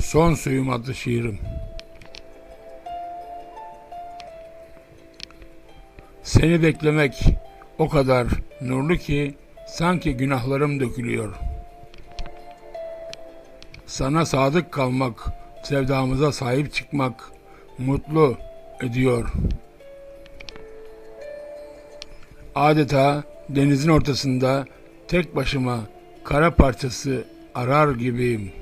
Son Suyum adlı şiirim. Seni beklemek o kadar nurlu ki sanki günahlarım dökülüyor. Sana sadık kalmak, sevdamıza sahip çıkmak mutlu ediyor. Adeta denizin ortasında tek başıma kara parçası arar gibiyim.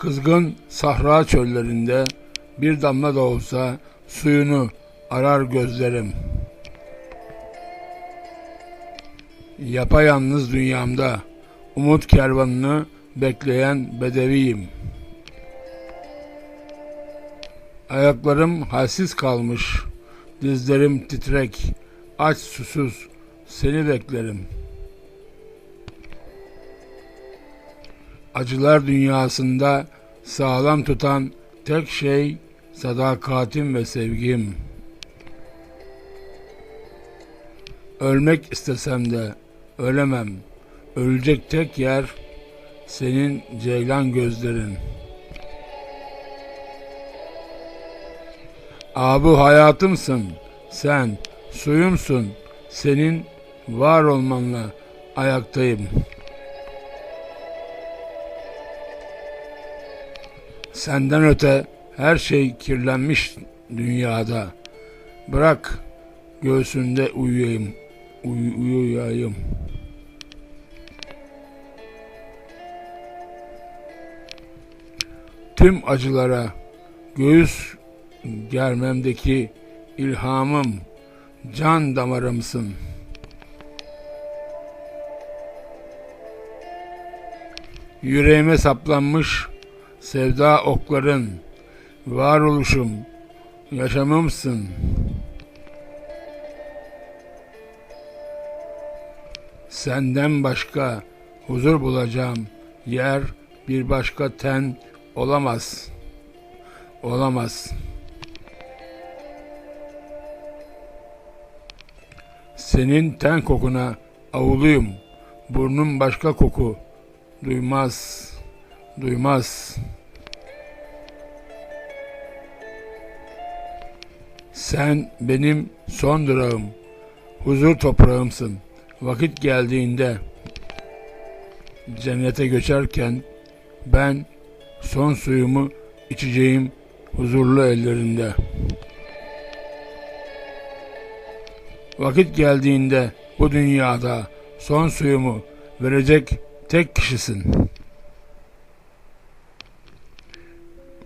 Kızgın sahra çöllerinde bir damla da olsa suyunu arar gözlerim. Yapayalnız dünyamda umut kervanını bekleyen bedeviyim. Ayaklarım halsiz kalmış, dizlerim titrek, aç susuz seni beklerim. Acılar dünyasında sağlam tutan tek şey sadakatim ve sevgim. Ölmek istesem de ölemem. Ölecek tek yer senin ceylan gözlerin. Abu hayatımsın. Sen suyumsun. Senin var olmanla ayaktayım. Senden öte her şey kirlenmiş dünyada. Bırak göğsünde uyuyayım. Uy- uyuyayım. Tüm acılara göğüs germemdeki ilhamım, can damarımsın. Yüreğime saplanmış sevda okların, varoluşum, yaşamımsın. Senden başka huzur bulacağım yer bir başka ten olamaz. Olamaz. Senin ten kokuna avuluyum. Burnum başka koku duymaz. Duymaz. Sen benim son durağım. Huzur toprağımsın. Vakit geldiğinde cennete göçerken ben son suyumu içeceğim huzurlu ellerinde. Vakit geldiğinde bu dünyada son suyumu verecek tek kişisin.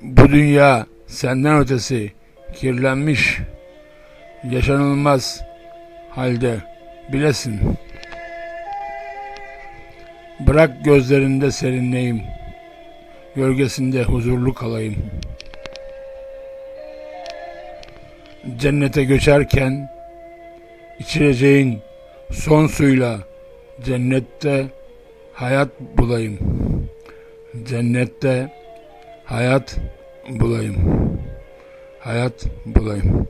Bu dünya senden ötesi kirlenmiş, yaşanılmaz halde bilesin. Bırak gözlerinde serinleyim, gölgesinde huzurlu kalayım. Cennete göçerken içireceğin son suyla cennette hayat bulayım. Cennette hayat bulayım. Hayat bulayım.